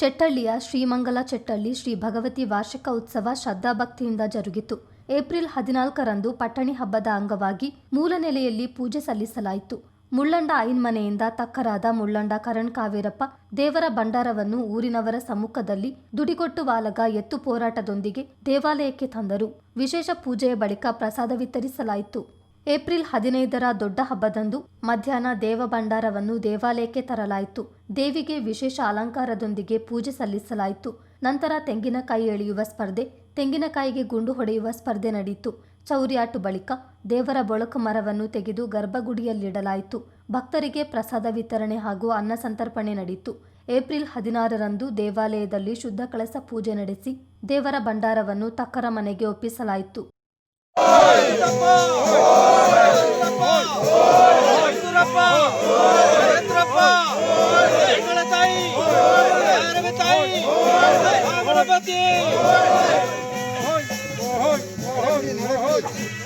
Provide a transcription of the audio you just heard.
ಚೆಟ್ಟಳ್ಳಿಯ ಶ್ರೀಮಂಗಲ ಚೆಟ್ಟಳ್ಳಿ ಶ್ರೀ ಭಗವತಿ ವಾರ್ಷಿಕ ಉತ್ಸವ ಶ್ರದ್ಧಾಭಕ್ತಿಯಿಂದ ಜರುಗಿತು. ಏಪ್ರಿಲ್ ಹದಿನಾಲ್ಕರಂದು ಪಟ್ಟಣಿ ಹಬ್ಬದ ಅಂಗವಾಗಿ ಮೂಲ ನೆಲೆಯಲ್ಲಿ ಪೂಜೆ ಸಲ್ಲಿಸಲಾಯಿತು. ಮುಳ್ಳಂಡ ಐನ್ಮನೆಯಿಂದ ತಕ್ಕರಾದ ಮುಳ್ಳಂಡ ಕರಣ್ ಕಾವೇರಪ್ಪ ದೇವರ ಭಂಡಾರವನ್ನು ಊರಿನವರ ಸಮ್ಮುಖದಲ್ಲಿ ದುಡಿಗೊಟ್ಟು ವಾಲಗ ಎತ್ತು ಹೋರಾಟದೊಂದಿಗೆ ದೇವಾಲಯಕ್ಕೆ ತಂದರು. ವಿಶೇಷ ಪೂಜೆಯ ಬಳಿಕ ಪ್ರಸಾದ ವಿತರಿಸಲಾಯಿತು. ಏಪ್ರಿಲ್ ಹದಿನೈದರ ದೊಡ್ಡ ಹಬ್ಬದಂದು ಮಧ್ಯಾಹ್ನ ದೇವಭಂಡಾರವನ್ನು ದೇವಾಲಯಕ್ಕೆ ತರಲಾಯಿತು. ದೇವಿಗೆ ವಿಶೇಷ ಅಲಂಕಾರದೊಂದಿಗೆ ಪೂಜೆ ಸಲ್ಲಿಸಲಾಯಿತು. ನಂತರ ತೆಂಗಿನಕಾಯಿ ಎಳೆಯುವ ಸ್ಪರ್ಧೆ, ತೆಂಗಿನಕಾಯಿಗೆ ಗುಂಡು ಹೊಡೆಯುವ ಸ್ಪರ್ಧೆ ನಡೆಯಿತು. ಚೌರ್ಯಾಟು ಬಳಿಕ ದೇವರ ಬೊಳಕು ಮರವನ್ನು ತೆಗೆದು ಗರ್ಭಗುಡಿಯಲ್ಲಿಡಲಾಯಿತು. ಭಕ್ತರಿಗೆ ಪ್ರಸಾದ ವಿತರಣೆ ಹಾಗೂ ಅನ್ನ ಸಂತರ್ಪಣೆ ನಡೆಯಿತು. ಏಪ್ರಿಲ್ ಹದಿನಾರರಂದು ದೇವಾಲಯದಲ್ಲಿ ಶುದ್ಧ ಕಳಸ ಪೂಜೆ ನಡೆಸಿ ದೇವರ ಭಂಡಾರವನ್ನು ತಕ್ಕರ ಮನೆಗೆ ಒಪ್ಪಿಸಲಾಯಿತು. Parvati! Mohoi! Mohoi! Mohoi! Mohoi! Mohoi! Mohoi!